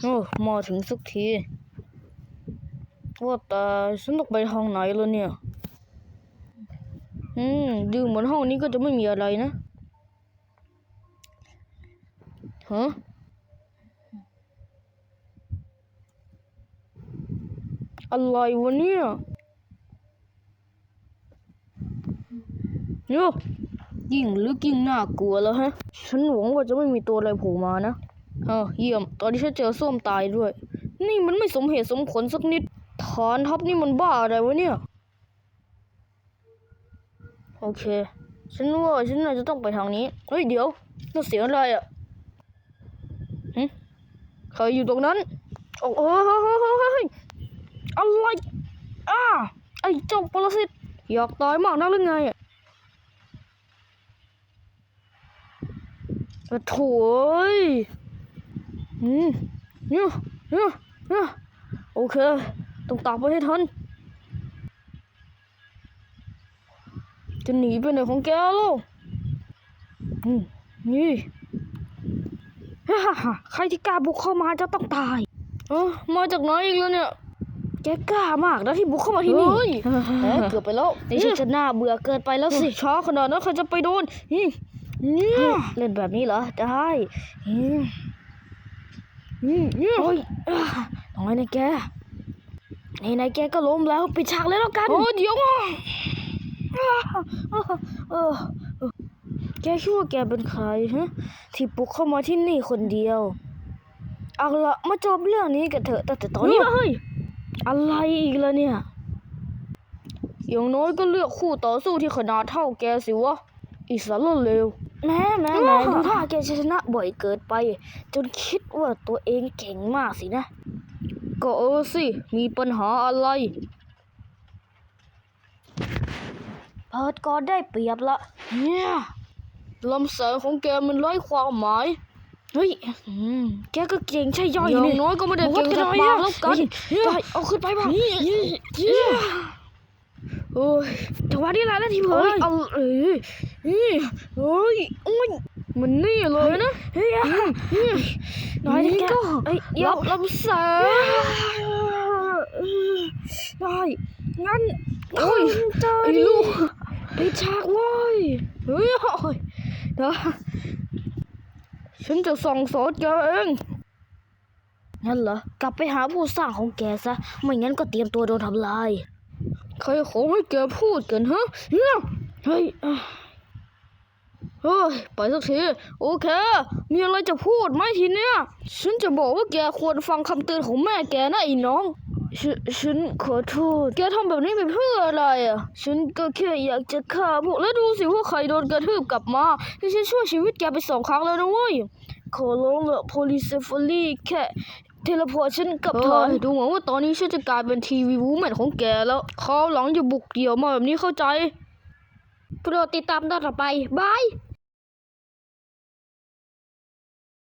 โอ้มาถึงสักทีว่าแต่ฉันต้องไปทางไหนแล้วเนี่ย อืมดูเหมือนห้องนี้ก็จะไม่มีอะไรนะฮะอะไรวะเนี่ยโยยิ่งลึกยิ่งน่ากลัวแล้วฮะ ฉันหวังว่าจะไม่มีตัวอะไรโผล่มานะ เออเยี่ยม ตอนที่ฉันเจอส้วมตายด้วย นี่มันไม่สมเหตุสมผลสักนิด ฐานทัพนี่มันบ้าอะไรวะเนี่ย โอเค ฉันว่าฉันน่าจะต้องไปทางนี้ เฮ้ยเดี๋ยวนั่นเสียงอะไรอะหึใครอยู่ตรงนั้น โอ้โหอะไรอ้าไอ้เจ้าปรสิตอยากตายมากนักหรือไงอะโถ่ ยเนี่ยเนี่ยโอเคต้องตามไปให้ทันจะหนีไปไหนของแกล่ะอืมนี่ฮ่าฮ่าฮ่าใครที่กล้าบุกเข้ามาจะต้องตายเออมาจากไหนอีกแล้วเนี่ยแกกล้ามากนะที่บุกเข้ามาที่นี่เฮ้ยเกือบไปแล้วนี่ฉันจะน่าเบื่อเกินไปแล้วสิช้าขนาดนั้นใครจะไปโดนนี่เนี่ยเล่นแบบนี้เหรอได้ อืมอืมเนี่ยโอ้ยอ่าน้อยนะแกนี่นายแกก็ล้มแล้วปิดฉากเลยแล้วกันโอ้เดี๋ยวอะเออเออแกคิดว่าแกเป็นใครฮะที่ปลุกเข้ามาที่นี่คนเดียวเอาละมาจบเรื่องนี้กันเถอะแต่แต่ตอนนี้เฮ้ยอะไรอีกแล้วเนี่ยอย่างน้อยก็เลือกคู่ต่อสู้ที่ขนาดเท่าแกสิวะอีสารเลว แม่แม่แม่ดูท่าแกจะชนะบ่อยเกินไป จนคิดว่าตัวเองเก่งมากสินะ ก็เออสิ มีปัญหาอะไรเพิร์ดก็ได้เปรียบละเนี่ยลำแสงของแกมันไร้ความหมาย เฮ้ยอืมแกก็เก่งใช่ย่อยอย่างน้อยก็ไม่ได้เก่งแต่ปากแล้วกันได้เอาขึ้นไปบ้าง โอ้ยจังหวะนี้แหละนาทีเพิร์ดเอาเอ้ยเฮ้ยเฮ้ยโอ้ยมันนี่เลยนะเฮ้ยน้อยนี่ก็รับลำแสงได้งั้นโอ้ยไอ้ลูกไปฉากเว้ยเฮ้ยโอ้ยเดี๋ยวฉันจะส่องสอนแกเองงั้นเหรอกลับไปหาผู้สร้างของแกซะ ไม่งั้นก็เตรียมตัวโดนทำลาย ใครขอให้แกพูดกันฮะเนี่ยเฮ้ยอะเฮ้ยไปสักทีโอเค มีอะไรจะพูดไหมทีเนี้ยฉันจะบอกว่าแกควรฟังคำเตือนของแม่แกนะไอ้น้องฉันฉันขอโทษ แกทำแบบนี้ไปเพื่ออะไรอะ ฉันก็แค่อยากจะฆ่าพวกแล้วดูสิว่าใครโดนกระทืบกลับมาที่ฉันช่วยชีวิตแกไปสองครั้งแล้วนะเว้ยขอร้องละโพลิเซฟอรี่แค่ ทเลพอร์ตฉันกลับเธอดูเหมือนว่าตอนนี้ฉันจะกลายเป็นทีวีวูแมนของแกแล้วคราวหลังอย่าบุกเดี่ยวมาแบบนี้เข้าใจโปรดติดตามตอนต่อไปบาย